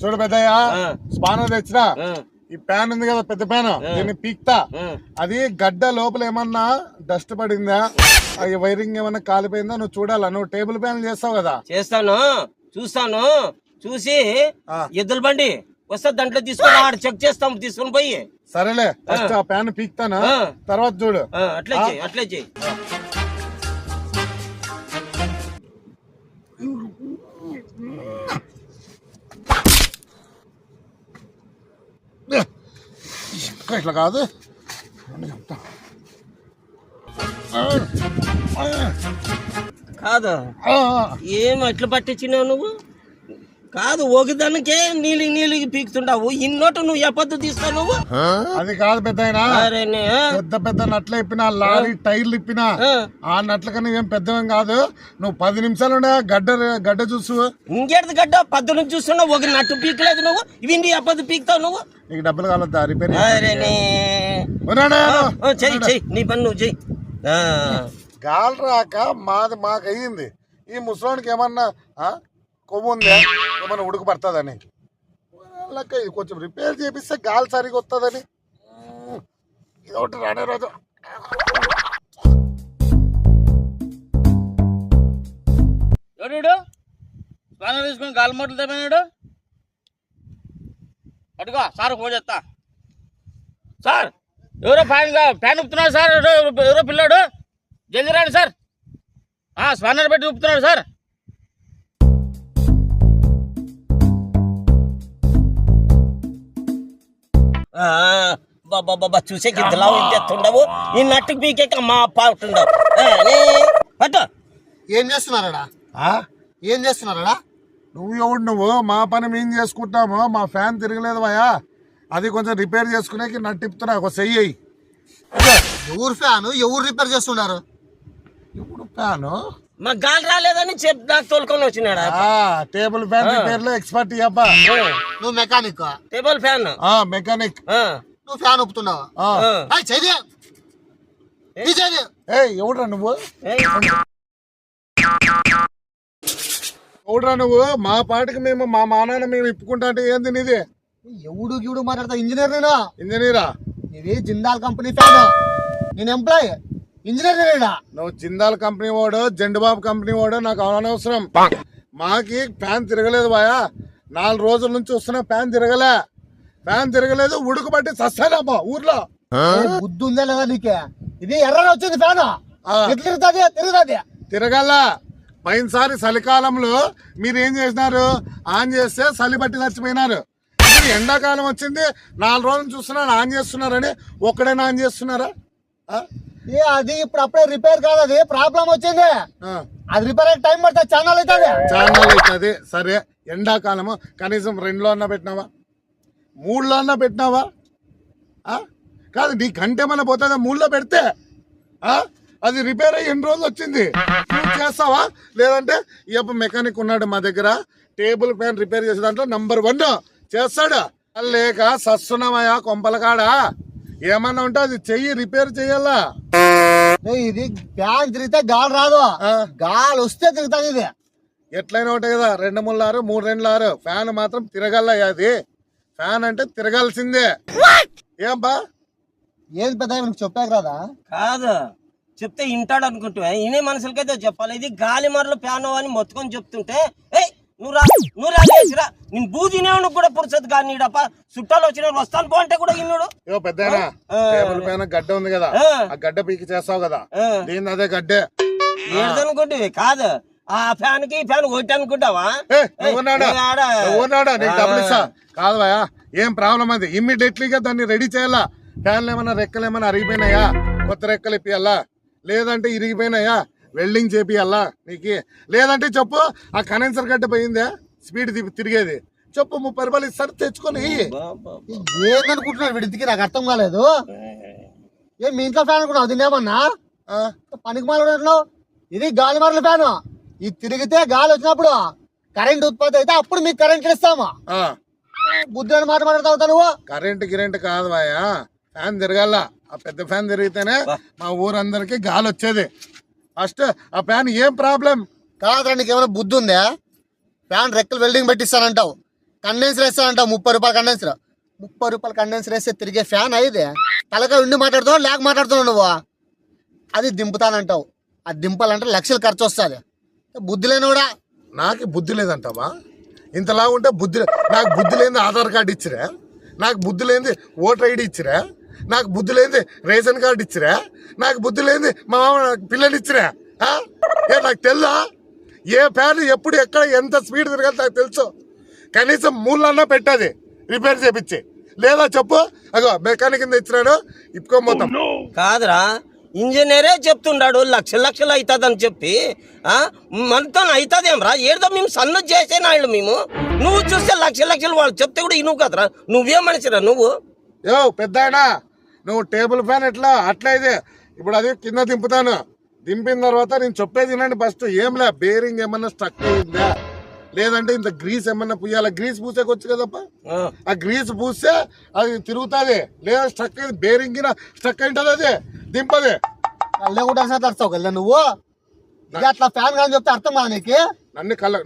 చూడు పెద్దయ్య. స్పానర్ తెచ్చినా. ఈ ప్యాన్ ఉంది కదా పెద్ద ప్యాన్. దీన్ని పీక్తా. అది గడ్డ లోపల ఏమన్నా డస్ట్ పడిందా? అది వైరింగ్ ఏమన్నా కాలిపోయిందా? నువ్వు చూడాలా నువ్వు టేబుల్ ఫ్యాన్ చేస్తావు కదా. చేస్తాను చూస్తాను. చూసి. ఎద్దుల బండి వస్తే దాంట్లో తీసుకొని ఆడ చెక్ చేస్తాం తీసుకొని పోయి. సరేలే ఫస్ట్ ఆ ప్యాన్ పీక్తాను. తర్వాత చూడు. అట్లే చెయ్యి అట్లే చెయ్యి ఇంకా ఇట్లా కాదు చెప్తా. కాదు. ఏం ఎట్లా పట్టించినావు నువ్వు? కాదు ఒకదానికే నీళ్ళు నీళ్ళు పీకుతుంటావు. ఇన్నోట నువ్వు ఎప్పొద్దు తీస్తావు నువ్వు? అది కాదు పెద్ద నే, పెద్ద పెద్ద నట్లు ఇప్పినా లారీ టైర్లు ఇప్పినా ఆ, నట్ల కన్నా ఏం పెద్దవేం కాదు. నువ్వు పది నిమిషాలు గడ్డ గడ్డ చూసు ఇంకేది గడ్డ? పద్దు నుంచి చూస్తున్నావు ఒక నట్టు పీకలేదు నువ్వు. ఇవి ఎప్పొద్దు పీకుతావు నువ్వు? నీకు డబ్బులు కావద్దా రిపేర్ నే. చెయ్యి చెయ్యి. నీ పని నువ్వు చెయ్యి. ఆ, గాలి రాక మాది మాకు అయ్యింది ఈ ముసలోనికి ఏమన్నా కొవ్వు ఉందా? ఏమైనా ఉడుకు పడుతుందని. ఇది కొంచెం రిపేర్ చేపిస్తే గాలి సరిగా వస్తుందని. ఇది ఒకటి రానే రోజు ఎవడు స్పానర్ తీసుకొని గాలి మోటలు తెప్పినాడు అటుగా సార్ ఫోన్ చేస్తా. సార్ ఎవరో ఫ్యాన్ ఫ్యాన్ ఉప్పుతున్నాడు సార్ ఎవరో ఎవరో పిల్లాడు? జల్దీ రాండి సార్. ఆ, స్పానర్ పెట్టి ఉప్పుతున్నాడు సార్. బాబా బాబా చూసే గిద్దలా ఇచ్చేస్తుండవు. ఈ నట్టు పీకే మా పాటుండవు పట్టు. ఏం చేస్తున్నారడా? ఆ? ఏం చేస్తున్నారడా? నువ్వు ఎవడు నువ్వు? మా పని మేము చేసుకుంటాము. మా ఫ్యాన్ తిరగలేదు భయా అది కొంచెం రిపేర్ చేసుకునేకి నట్టిపుతున్నా ఒక చెయ్యి అయ్యి. ఎవరు ఫ్యాన్? ఎవరు రిపేర్ చేస్తున్నారు? ఇప్పుడు ఫ్యాను? మా గాలి రాలేదని చెప్పి నాకు తోలుకొని వచ్చినాడు? ఆ, టేబుల్ ఫ్యాన్ రిపేర్లో ఎక్స్పర్ట్ అబ్బా. నువ్వు మెకానిక్ టేబుల్ ఫ్యాన్. ఆ, మెకానిక్. ఆ, నువ్వు ఫ్యాన్ ఒప్పుతున్నావా? ఆ. ఆ. ఏయ్, చెయ్యి. ఈ చెయ్యి. ఏయ్ ఎవడురా నువ్వు? ఎవడురా నువ్వు? మా పాటికి మేము మా మానాన్న మేము ఇప్పుకుంటా అంటే ఏంది నీది? ఎవడు గివుడు మాట్లాడతా? ఇంజనీర్ నేను? ఇంజనీరా? ఇది జిందాల్ కంపెనీ ఫ్యాన్. నేను ఎంప్లాయ్. ఇంజనీర్ నువ్వు జిందాల్ కంపెనీ వాడు జెండుబాబు కంపెనీ వాడు నాకు అనవసరం మాకి ఫ్యాన్ తిరగలేదు బాయా. నాలుగు రోజుల నుంచి వస్తున్నా ఫ్యాన్ తిరగలే. ఫ్యాన్ తిరగలేదు ఉడుకు బట్టి సస్తానమ్మా ఊర్లో బుద్ధి ఉందా లేదా నీకే? ఇది ఎర్రని వచ్చింది ఫ్యాన్. తిరుగుతుంది? తిరుగుతుంది? తిరగల. పోయినసారి చలికాలంలో మీరు ఏం చేసినారు? ఆన్ చేస్తే చలి బట్టి చచ్చిపోయినారు. ఎండాకాలం వచ్చింది. నాలుగు రోజులు చూస్తున్నారు ఆన్ చేస్తున్నారని ఒక్కడైనా ఆన్ చేస్తున్నారా? ఆ? ఏ అది ఇప్పుడు అప్పుడే రిపేర్ కాదు అది. ప్రాబ్లం వచ్చింది. అది రిపేర్ అయ్యే టైం పడుతుంది ఛానల్ అవుతుంది. ఛానల్ అవుతుంది. సరే ఎండాకాలము కనీసం రెండులో అన్నా పెట్టినావా? మూడులో అన్నా పెట్టినావా? కాదు నీ కంటే మన పోతుందా మూడులో పెడితే? ఆ? అది రిపేర్ అయ్యి ఎన్ని రోజులు వచ్చింది? చేస్తావా? లేదంటే ఈ అప్ప మెకానిక్ ఉన్నాడు మా దగ్గర. టేబుల్ ఫ్యాన్ రిపేర్ చేసే దాంట్లో నంబర్ వన్ చేస్తాడు. లేక సస్తున్నామయ్యా కొంపలకాడా. ఏమన్నా ఉంటే అది చెయ్యి రిపేర్ చెయ్యాలా ఏ, ఇది ఫ్యాన్ తిరిగితే గాలి రాదు. ఆ. గాలి వస్తే తిరుగుతుంది ఇది. ఎట్లయినా ఉంటాయి కదా రెండు మూడు ఆరు మూడు రెండు ఆరు ఫ్యాన్ మాత్రం తిరగలయ్యా అది. ఫ్యాన్ అంటే తిరగాల్సిందే. ఏం బా ఏది పెద్ద చెప్పాక రాదా? కాదు. చెప్తే వింటాడు అనుకుంటున్నా ఇనే మనుషులకైతే చెప్పాలి. ఇది గాలి మరలు ఫ్యాన్ అని మొత్తుకొని చెప్తుంటే ఏయ్ నువ్వు రా నువ్వు రాలేసిరా నేను బూదినేవాడు కూడా పురుసత్ కానీ నీడప్ప. చుట్టాలు వచ్చిన వస్తాను పో అంటే కూడా ఇన్నాడు. టేబుల్ పైన గడ్డ ఉంది కదా ఆ. గడ్డ పీకి చేస్తావు కదా. దీని అదే గడ్డే. ఏదనుకుంటే కాదు. ఆ ఫ్యాన్కి ఫ్యాన్ ఒకటి అనుకుంటావా? నీకు డబ్బులు ఇస్తా. కాదు భయ ఏం ప్రాబ్లం అది? ఇమ్మీడియట్లీగా దాన్ని రెడీ చేయాలా? ఫ్యాన్లు ఏమన్నా రెక్కలు ఏమన్నా అరిగిపోయినాయా? కొత్త రెక్కలు ఇప్పియాలా? లేదంటే ఇరిగిపోయినాయా? వెల్డింగ్ చేపియాలా నీకు? లేదంటే చెప్పు ఆ కనెన్సర్ గడ్డ పోయిందే? స్పీడ్ తిరిగేది. చెప్పు ముప్పై రూపాయలు ఇస్తారు తెచ్చుకొని ఇయ్యి. ఏందనుకుంటున్నాడు వీడికి? నాకు అర్థం కాలేదు. ఏ మీ ఇంట్లో ఫ్యాన్ అనుకున్నావు? ఆ, పనికి మాట్లాడుతున్నావు ఇది గాలి మరల ఫ్యాన్. ఇది తిరిగితే గాలి వచ్చినప్పుడు కరెంట్ ఉత్పత్తి అయితే అప్పుడు మీకు కరెంట్ ఇస్తాము? ఆ. బుద్ధి అని మాట మాట్లాడతావు నువ్వు? కరెంట్ గిరెంట్ కాదు ఫ్యాన్ తిరగాల. ఆ పెద్ద ఫ్యాన్ తిరిగితేనే మా ఊరందరికి గాలి వచ్చేది. ఫస్ట్ ఆ ఫ్యాన్ ఏం ప్రాబ్లం? కాదురా నీకు ఏమైనా బుద్ధి ఉందా? ఫ్యాన్ రెక్కలు వెల్డింగ్ పెట్టిస్తానంటావు. కండెన్సర్ వేస్తానంట ముప్పై రూపాయలు కండెన్సర్ ముప్పై రూపాయలు కండెన్సర్ వేస్తే తిరిగే ఫ్యాన్ అయితే తలకాయ ఉండి మాట్లాడుతున్నావు లేక మాట్లాడుతున్నావు నువ్వు? అది దింపుతానంటావు. అది దింపాలంటే లక్షలు ఖర్చు వస్తుంది. బుద్ధి లేనివాడా? నాకు బుద్ధి లేదంటావా? ఇంతలా ఉంటే బుద్ధి నాకు బుద్ధి లేని ఆధార్ కార్డు ఇచ్చిరా? నాకు బుద్ధి లేనిది ఓటర్ ఐడి ఇచ్చిరా? నాకు బుద్ధి లేనిది రేషన్ కార్డు ఇచ్చిరా? నాకు బుద్ధి లేనిది మా మామ నాకు పిల్లలు ఇచ్చిరా? ఏ నాకు తెలుసా ఏ ఫ్యాన్ ఎప్పుడు ఎక్కడ ఎంత స్పీడ్ తిరగాలి నాకు తెలుసు. కనీసం మూలన్నా పెట్టది రిపేర్ చేపించి. లేదా చెప్పు అగో మెకానిక్ కింద ఇచ్చినాడు ఇప్పుకోమోతాం కాదురా ఇంజనీరే చెప్తుండాడు లక్ష లక్షలు అవుతుందని చెప్పి ఆ? మనతో అవుతుందేమ్రా ఏదో మేము సన్ను చేసే నాయుడు మేము. నువ్వు చూస్తే లక్ష లక్షలు వాళ్ళు చెప్తే కూడా ఇనువు కదరా? నువ్వే మనిషిరా నువ్వు? యో పెద్ద నువ్వు టేబుల్ ఫ్యాన్ ఎట్లా? అట్లా ఇది. ఇప్పుడు అది కింద దింపుతాను. దింపిన తర్వాత నేను చెప్పేది వినండి ఫస్ట్. ఏం లే బేరింగ్ ఏమన్నా స్ట్రక్ అయిందా లేదంటే ఇంత గ్రీస్ ఏమన్నా పుయ్యాలా? గ్రీస్ పూసేకొచ్చు కదప్ప? ఆ, ఆ గ్రీస్ పూస్తే అది తిరుగుతుంది. లేదా స్ట్రక్ అయింది బేరింగ్ స్ట్రక్ అయింటది అది? దింపది. కూడా అసలు తడుస్తావు కదా నువ్వు? అట్లా ఫ్యాన్ కానీ చెప్తే అర్థం కాదు నీకు? నన్ను కళ్ళ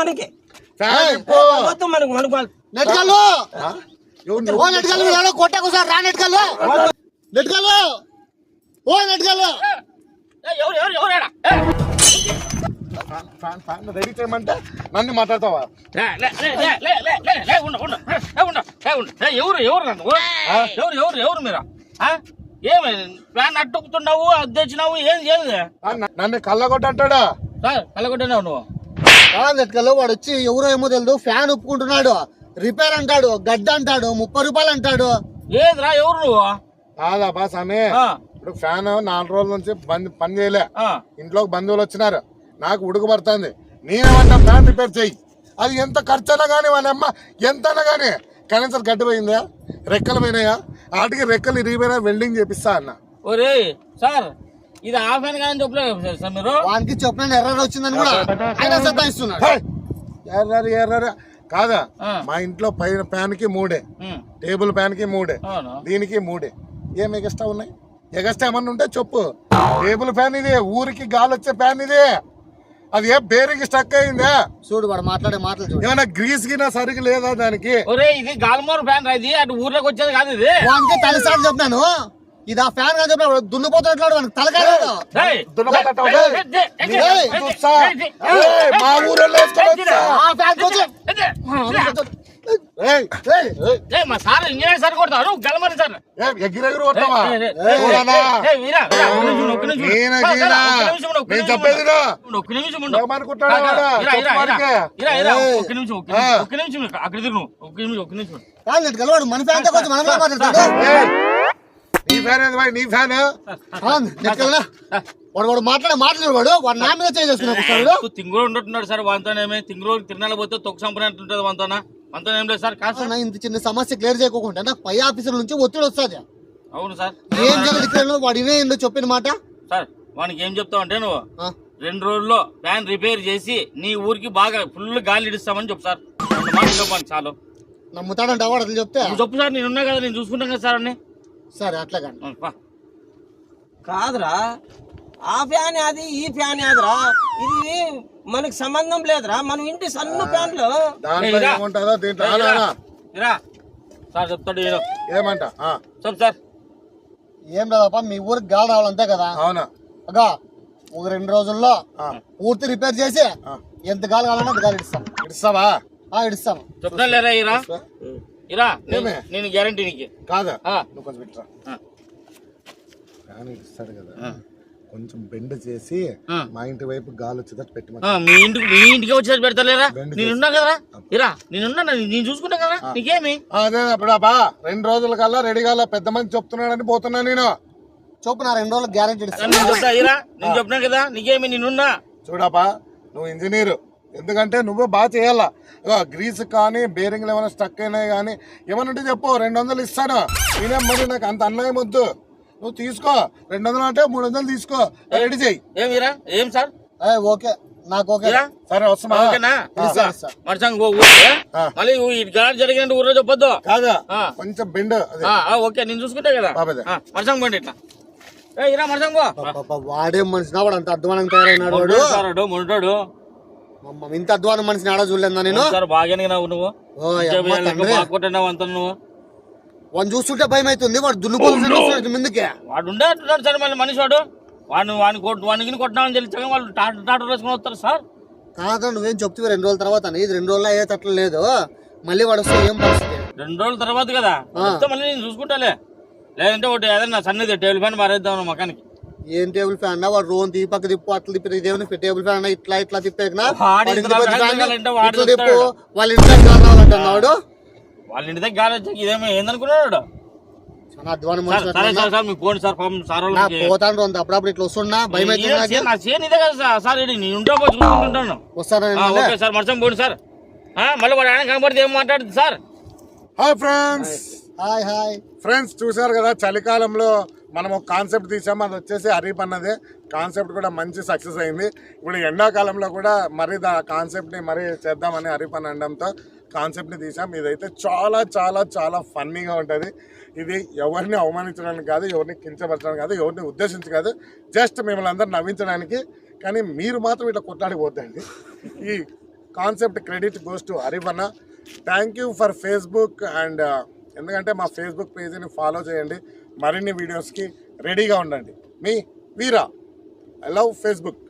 మనకి. నెట్కల్లో! నెట్కల్లో కొట్టకు సార్ రా నెట్కల్లో! నెట్కల్లో! ఓ నెట్కల్లో! రెడీ చేయమంటే నన్ను మాట్లాడతావా? ఎవరు ఎవరు నన్ను? ఎవరు ఎవరు ఎవరు మీరా? ఏమి ప్లాన్ అట్టుకుతున్నావు అది తెచ్చినావు ఏం న- నన్ను కళ్ళగొట్టంటాడా? సార్ కలగొట్టినావు నువ్వు. రా నెట్కల్లు వాడు వచ్చి ఎవరో ఏమో తెలియదు ఫ్యాన్ ఒప్పుకుంటున్నాడు. రిపేర్ అంటాడు గడ్డ అంటాడు ముప్పై రూపాయలు అంటాడు. ఏదిరా ఎవరు నువ్వు? కాదా బా స్వామి ఇప్పుడు ఫ్యాన్ నాలుగు రోజుల నుంచి బంద్ పని చేయలే. ఇంట్లోకి బంధువులు వచ్చినారు. నాకు ఉడుకుపడుతుంది. నేనేమన్నా ఫ్యాన్ రిపేర్ చెయ్యి. అది ఎంత ఖర్చు అయినా కానీ వాళ్ళ అమ్మ ఎంత అయినా కానీ కనీసం గడ్డిపోయిందా రెక్కలు పోయినాయా? వాటికి రెక్కలు ఇరిగిపోయినా వెల్డింగ్ చేపిస్తా అన్న. ఒరే సార్ ఇది హాఫ్ అని కానీ చెప్పలేదు సార్ మీరు? వానికి చెప్పిన ఎర్రర్ వచ్చిందని కూడా ఆయన సతాయిస్తున్నాడు. హే! ఎర్రరు ఎర్రరు కాదా. మా ఇంట్లో పైన ఫ్యాన్కి మూడే టేబుల్ ఫ్యాన్కి మూడే దీనికి మూడే. ఏం ఎగస్ట్రా ఉన్నాయి? ఎగస్ట్రా ఏమన్నా ఉంటే చెప్పు. టేబుల్ ఫ్యాన్ ఇది ఊరికి గాలి వచ్చే ఫ్యాన్ ఇది. అది ఏ బేరికి స్టక్ అయిందా చూడు వాడు మాట్లాడే మాటలు చూడు ఏమైనా గ్రీస్ గిన సరిగ్గా లేదా దానికి ఒరే ఇది గాల్మోర్ ఫ్యాన్ రా ఇది అటు ఊర్లోకి వచ్చేది కాదు ఇది వానికి తలసారి చెప్పినాను ఇది ఆ ఫ్యాన్ కానీ చెప్పిన దున్నుపోతున్నట్లు వానికి తలకాయ లేదు ఏయ్, చూస్తా. ఏయ్, మా ఊరెళ్ళి. ఆ ఫ్యాన్ వాడు? వాడు మాట్లాడే మాట్లాడు వాడు. వాడు నా మీద చేసుకున్నాడు తింగుడు ఉంటున్నాడు సార్ వాంతోనేమి తింగుడు తిరణాలు పోతే తొక్కు సంపూర్ణ ఉంటుంది వాంతోనా? ఏం లేదు సార్ కాదు సార్. ఇంత చిన్న సమస్య క్లియర్ చేయకోకుండా నాకు పై ఆఫీసర్ నుంచి ఒత్తిడి వస్తుంది. అవును సార్. ఏం జరిగింది ఇక్కడ వాడు ఇవే ఏందో చెప్పిన మాట? సార్ వానికి ఏం చెప్తావు అంటే నువ్వు ఆ, రెండు రోజుల్లో ఫ్యాన్ రిపేర్ చేసి నీ ఊరికి బాగా ఫుల్ గాలి ఇడిస్తామని చెప్పు సార్. రెండు మాటలు చెప్పాను చాలు. నమ్ముతాడంట వాడు అట్లా చెప్తే? నువ్వు చెప్పు సార్ నేను ఉన్నా కదా నేను చూసుకుంటాను కదా సార్ అన్ని. సరే అట్లా కానీ ఆ, పా. కాదురా ఆ ఫ్యాన్ అది ఈ ఫ్యాన్ అదిరా. ఇది మనకి సంబంధం లేదురా. మనం ఇంటి సన్న ఫ్యాన్లు దాంట్లో. ఏముంటుందో ఇరా. సార్ చెప్తాడు ఈయన. ఏమంట? ఆ, చెప్పు సార్. ఏం లేదప్ప మీ ఊరికి గాలి రావాలంతే కదా? అవునా. అగా ఒక రెండు రోజుల్లో ఆ, పూర్తి రిపేర్ చేసి. ఎంత గాలి కావాలన్నా అంత గాలి ఇస్తాం. ఇస్తావా? ఆ ఇస్తాం. చెప్తా లేరా ఇరా ఇరా నేను- ఏమే? నేను గ్యారంటీ నీకు. కాదా. ఆ. నువ్వు కొంచెం ఇట్రా ఆ. ఫ్యాన్ ఇస్తాడు కదా. ఆ. కొంచెం బెండ్ చేసి. మా ఇంటి వైపు గాలి వచ్చేటట్టు పెట్టి ఆ, మీ ఇంటికి మీ ఇంటికి వచ్చేది పెడతలేరా? రెండు నేనున్నా కదరా? ఇరా నేనున్నా నేను చూసుకుంటా కదా నీకేమి? అదే రెండు రోజుల కల్లా రెడీ కాల పెద్ద మంది చెప్తున్నాడని పోతున్నా నేను. చొప్పున నా రెండు రోజులు గ్యారెంటీ ఇస్తాం. నేను చెప్తా ఇరా. నేను చెప్పినా కదా నీకేమి? నేనున్నా చూడపా నువ్వు ఇంజనీరు. ఎందుకంటే నువ్వు బాగా చేయాలా? గ్రీస్ కానీ బేరింగ్లు ఏమైనా స్టక్ అయినాయి కానీ ఏమన్నా ఉంటే చెప్పు రెండు వందలు ఇస్తాను. నేనేం మరి నాకు అంత అన్యాయం వద్దు. నువ్వు తీసుకో. రెండు వందలు అంటే మూడు వందలు తీసుకో రెడీ చెయ్యి ఏమి ఇరా ఏం సార్? ఏ, ఓకే. నాకు ఓకే. సరే వస్తున్నా. మళ్ళీ ఈ గాలి జరిగినట్టు ఊర్లో చెప్పొద్దు? కాదా. ఆ. కొంచెం బెండ్ ఓకే. నేను చూసుకుంటా కదా. మరసంగ్ పండి ఇట్లా. ఇరా మరసంగో వాడే మనిషినా వాడు అంత అధ్వానం తయారైనాడు వాడు. మొంటాడు ఇంత అధ్వానం మనిషిని ఆడ చూడలేదా నేను? సార్ బాగానే నువ్వు. నువ్వు. వాడిని చూస్తుంటే భయం అవుతుంది వాడు దున్నుకోవాల్సిన ముందుకే. వాడు ఉండే అంటున్నాడు సార్ మళ్ళీ మనిషి వాడు వాడిని వాడిని కొట్టు వాడిని కొట్టినామని తెలిసాక వాళ్ళు టాటర్ టాటర్ వేసుకొని వస్తారు సార్. కాదు నువ్వేం చెప్తావు రెండు రోజుల తర్వాత అని. ఇది రెండు రోజులు అయ్యే తట్ల లేదు. మళ్ళీ వాడు వస్తే ఏం పరిస్థితి? రెండు రోజుల తర్వాత కదా. మళ్ళీ నేను చూసుకుంటాలే. లేదంటే ఒకటి ఏదైనా సన్నది టేబుల్ ఫ్యాన్ మారేద్దాం మకానికి. ఏం టేబుల్ ఫ్యాన్ అన్నా? వాడు రోన్ తీ పక్క తిప్పు అట్లా తిప్పి ఇదేమని టేబుల్ ఫ్యాన్ అన్నా? ఇట్లా ఇట్లా తిప్పేకినా వాడు వాడి ఇంత ఇంటికి వచ్చి ఫ్యాన్ ఫ్యాన్ కావాలంటే వాడు ఇట్లా తిప్పు చెప్తాడు. వాళ్ళ ఇంటికి కావాలంటున్నాడు వాళ్ళ ఇంటి దగ్గర గాలి వచ్చాక ఇదేమో ఏందనుకున్నాడు? చాలా అధ్వానం సార్ సరే మీకు పోండి సార్ పాపం సార్ నా వాళ్ళకి పోతాను రోన్ అప్పుడప్పుడు ఇట్లా వస్తున్నా భయం అవుతుంది ఈయన నాకు చేను- నా చేను ఇదే కదా సార్. సార్ ఇది నేను ఉంటా పోయి చూసుకుంటుంటాను వస్తాను ఆ, ఓకే సార్ మర్చం పోండి సార్. ఆ, మళ్ళీ వాడు ఆయన కనబడితే ఏం మాట్లాడుతుంది sir? Hi friends. Hi hi. Friends చూశారు కదా చలికాలంలో మనం ఒక కాన్సెప్ట్ తీసాము అది వచ్చేసి హరీప్ అన్నదే కాన్సెప్ట్ కూడా మంచి సక్సెస్ అయింది. ఇప్పుడు ఎండాకాలంలో కూడా మరీ దా కాన్సెప్ట్ని మరీ చేద్దామని హరీప్ అని అనడంతో కాన్సెప్ట్ని తీసాం. ఇదైతే చాలా చాలా చాలా ఫన్నీగా ఉంటుంది. ఇది ఎవరిని అవమానించడానికి కాదు ఎవరిని కించపరచడానికి కాదు ఎవరిని ఉద్దేశించి కాదు జస్ట్ మిమ్మల్ని అందరూ నవ్వించడానికి. కానీ మీరు మాత్రం ఇట్లా కొట్లాడిపోద్దండి. ఈ concept credit goes to హరివన్న thank you for Facebook and ఎందుకంటే మా ఫేస్బుక్ పేజీని ఫాలో చేయండి. మరిన్ని వీడియోస్కి రెడీగా ఉండండి. మీ వీరా ఐ లవ్ ఫేస్బుక్